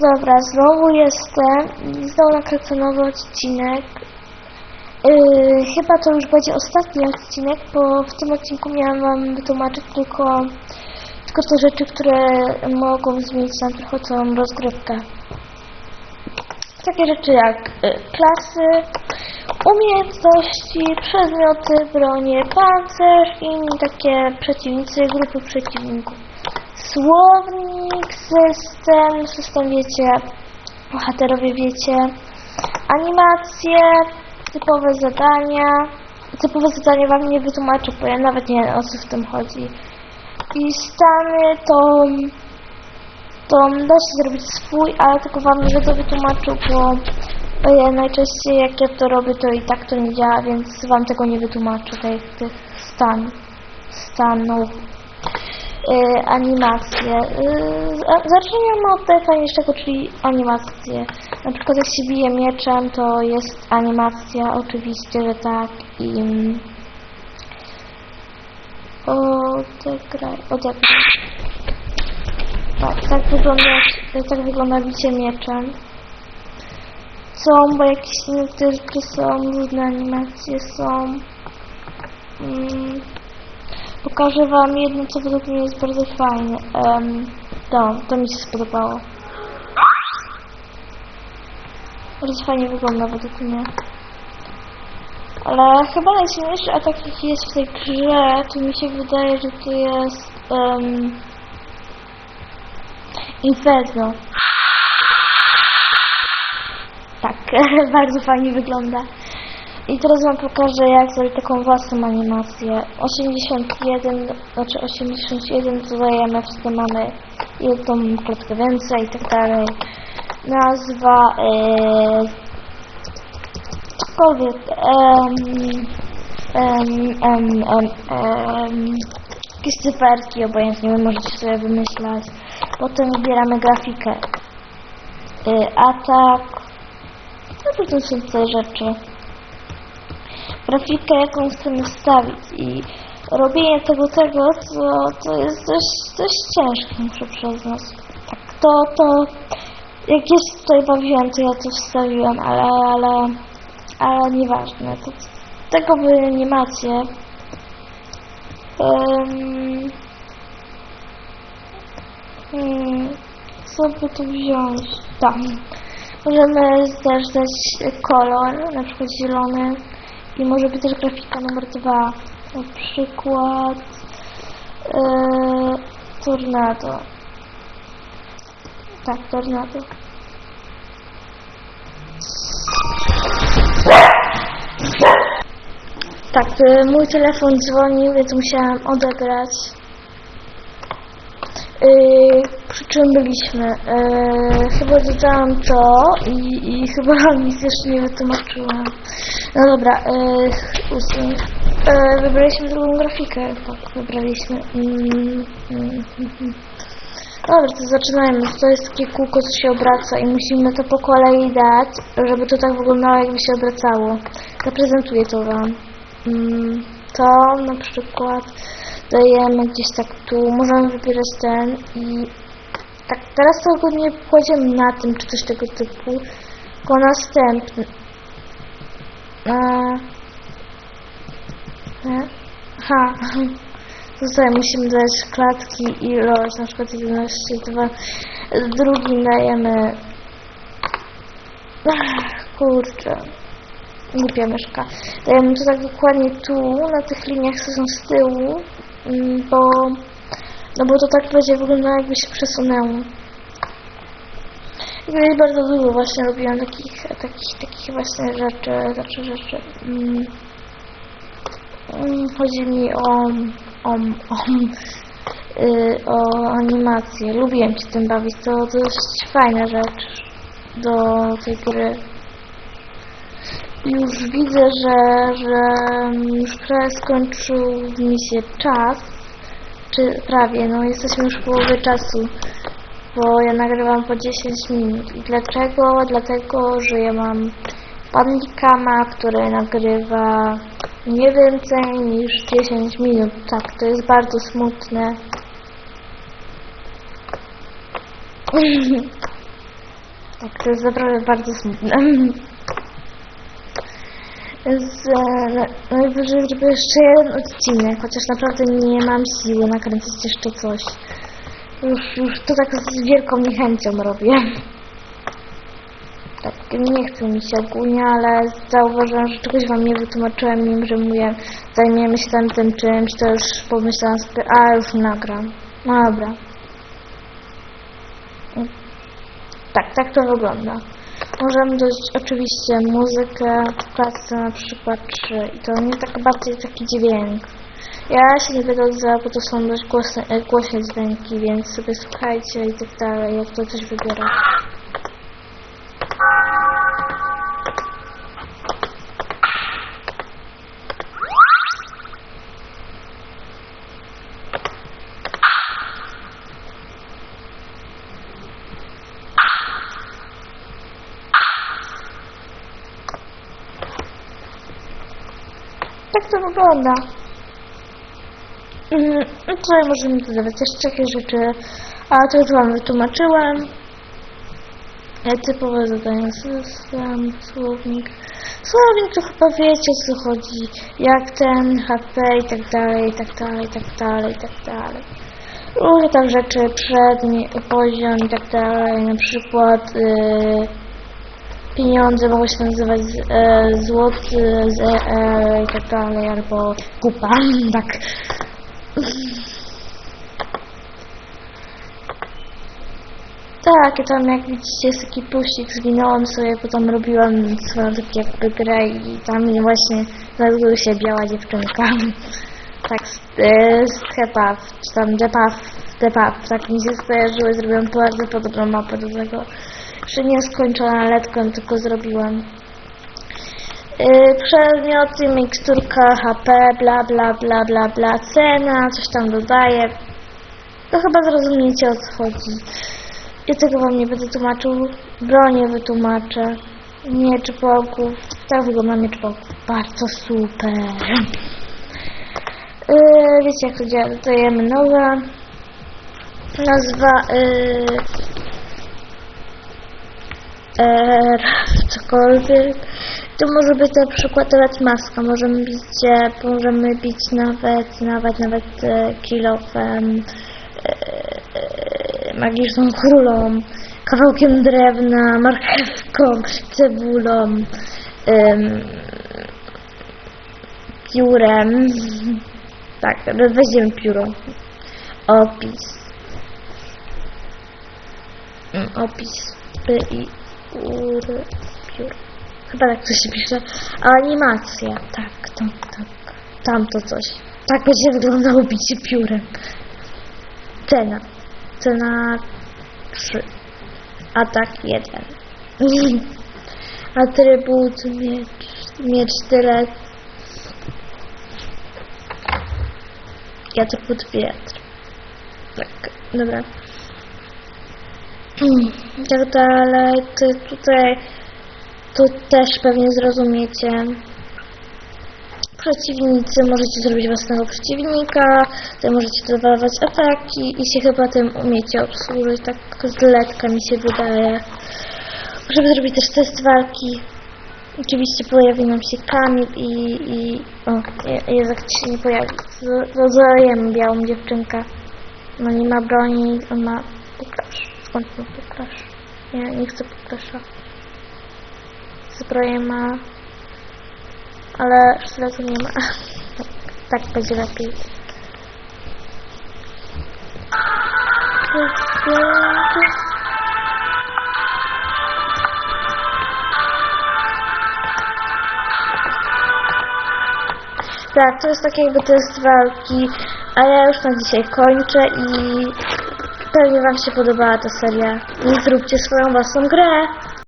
Dobra, znowu jestem i znowu nakręcę nowy odcinek. Yy, chyba to już będzie ostatni odcinek, bo w tym odcinku miałam wam wytłumaczyć tylko, tylko te rzeczy, które mogą zmienić nam trochę całą rozgrywkę. Takie rzeczy jak y, klasy, umiejętności, przedmioty, bronie, pancerz i takie przeciwnicy, grupy przeciwników. Słownik, system, system wiecie, bohaterowie wiecie, animacje, typowe zadania. Typowe zadania wam nie wytłumaczę, bo ja nawet nie wiem o co w tym chodzi. I stany to to da się zrobić swój, ale tylko wam nie będę wytłumaczył, bo ja najczęściej jak ja to robię, to i tak to nie działa, więc wam tego nie wytłumaczę, tych, tych stan, stanów, animacje. Yy, a- zacznijmy od najfajniejszego, czyli animacje. Na przykład jak się bije mieczem, to jest animacja, oczywiście, że tak, i... Odegraj, odegraj. Tak, tak wygląda, tak wygląda bicie mieczem. Są, bo jakieś niektóre są, różne animacje są. Mm, pokażę wam jedno, co według mnie jest bardzo fajne. Um, to, to mi się spodobało. Bardzo fajnie wygląda według mnie. Ale chyba najsilniejszy atak, jaki jest w tej grze, to mi się wydaje, że to jest um, Inferno. Tak, bardzo fajnie wygląda. I teraz wam pokażę, jak zrobić taką własną animację. 81, znaczy 81 dodajemy, wtedy mamy jedną klatkę więcej i tak dalej. Nazwa, yy, cokolwiek, em, em, em, em, jakieś cyferki, obojętnie, możecie sobie wymyślać. Potem wybieramy grafikę. Y, atak. No to są te rzeczy. Grafikę, jaką chcemy wstawić i robienie tego, tego, co, to jest dość, dość ciężkie, muszę przyznać. Tak, to, to, jak ja się tutaj bawiłam, to ja to wstawiłam, ale, ale, ale nieważne. To, tego wy nie macie. Hmm, co by tu wziąć? Tam. Możemy też dać kolor, na przykład zielony. I może być też grafika numer dwa. Na przykład yy, tornado. Tak, tornado. Tak, y, mój telefon dzwonił, więc musiałam odegrać. Yy, przy czym byliśmy? Yy, chyba dodałam to i, i chyba nic jeszcze nie wytłumaczyłam. No dobra, yy, usuń. Yy, wybraliśmy drugą grafikę. Tak, wybraliśmy. Mm, mm, mm, mm. Dobra, to zaczynajmy. To jest takie kółko, co się obraca i musimy to po kolei dać, żeby to tak wyglądało, jakby się obracało. Zaprezentuję to Wam. Mm, to na przykład dajemy gdzieś tak tu, możemy wybierać ten i tak teraz to go nie kładziemy na tym, czy coś tego typu, tylko następny. Eee, e, Aha, tutaj musimy dać klatki i ilość, na przykład 11, 2, drugim dajemy, Ach, kurczę, głupia myszka. Dajemy to tak dokładnie tu, na tych liniach, co są z tyłu, bo, no bo to tak będzie wyglądało, jakby się przesunęło. I jest bardzo dużo właśnie robiłam takich, takich, takich właśnie rzeczy, znaczy rzeczy. Mm, mm, chodzi mi o, o, o, y, o animację. Lubiłem się tym bawić, to dość fajna rzecz do tej gry. Już widzę, że, że już prawie skończył mi się czas. Czy prawie, no jesteśmy już w połowie czasu. Bo ja nagrywam po 10 minut. Dlaczego? Dlatego, że ja mam panikama, który nagrywa nie więcej niż 10 minut. Tak, to jest bardzo smutne. Tak, to jest naprawdę bardzo smutne. Z, na- najwyżej żeby jeszcze jeden odcinek, chociaż naprawdę nie mam siły nakręcić jeszcze coś. Już, już to tak z wielką niechęcią robię. Tak, nie chcę mi się ogólnie, ale zauważyłam, że czegoś wam nie wytłumaczyłem, nim, że mówię, zajmiemy się tam tym czymś, to już pomyślałam sobie, a już nagram. No dobra. Tak, tak to wygląda. Możemy dodać oczywiście muzykę w klasce na przykład, czy i to nie tak bardziej taki dźwięk. Ja się nie będę bo to są dość głośne, e, głośne dźwięki, więc sobie słuchajcie i tak dalej, jak to coś wybiera. Tak to wygląda. Mhm, no Tutaj możemy dodawać jeszcze takie rzeczy, a to już Wam wytłumaczyłem. Typowe zadania system, słownik. Słownik to chyba wiecie co chodzi. Jak ten, HP i tak dalej, i tak dalej, i tak dalej, i tak dalej. Różne tam rzeczy, przedni, poziom i tak dalej. Na przykład yy, pieniądze mogą się nazywać e, złoty, z, e, i tak dalej, albo kupa, tak. Tak, i tam jak widzicie jest taki puścik, zwinąłem sobie, potem robiłam swoją tak jakby grę i tam właśnie znalazła się biała dziewczynka. Tak, e, z Hepaw, czy tam Depaw, Depaw, tak mi się skojarzyły, zrobiłam bardzo podobną mapę do tego. Jeszcze nie skończona letką, tylko zrobiłam. Yy, przedmioty, miksturka, HP, bla bla bla bla bla, cena, coś tam dodaję. To chyba zrozumiecie o co chodzi. Ja tego wam nie będę tłumaczył, bronię wytłumaczę. Mieczy pałków, tak wygląda miecz bardzo super. Yy, wiecie jak to działa, dodajemy nowe. Nazwa, yy, cokolwiek. To może być na przykład nawet maska, możemy bić, możemy bić nawet, nawet, nawet e, kilofem, e, magiczną królą, kawałkiem drewna, marchewką, cebulą, em, piórem. Tak, weźmiemy pióro. Opis. Mm, Opis. P i ur, piór. Chyba tak to się pisze. Animacja. Tak, tak, tak. Tamto coś. Tak będzie wyglądało bicie piórem. Cena. Cena 3. Atak 1. Atrybut miecz. Miecz tyle. Atrybut wiatr. Tak, dobra. I tak dalej. To tutaj, tu też pewnie zrozumiecie. Przeciwnicy, możecie zrobić własnego przeciwnika, tutaj możecie dodawać ataki i się chyba tym umiecie obsłużyć, tak z letka mi się wydaje. Możemy zrobić też test walki. Oczywiście pojawi nam się Kamil i... i o, Je- Jezek się nie pojawi. Dodajemy białą dziewczynkę. No nie ma broni, on ma puklasz. Skąd ma puklasz? Nie, nie chcę puklasza. Zbroję ma, ale sztyletu nie ma. tak będzie lepiej. Tak, to jest tak jakby test walki, a ja już na dzisiaj kończę i pewnie Wam się podobała ta seria. I zróbcie swoją własną grę.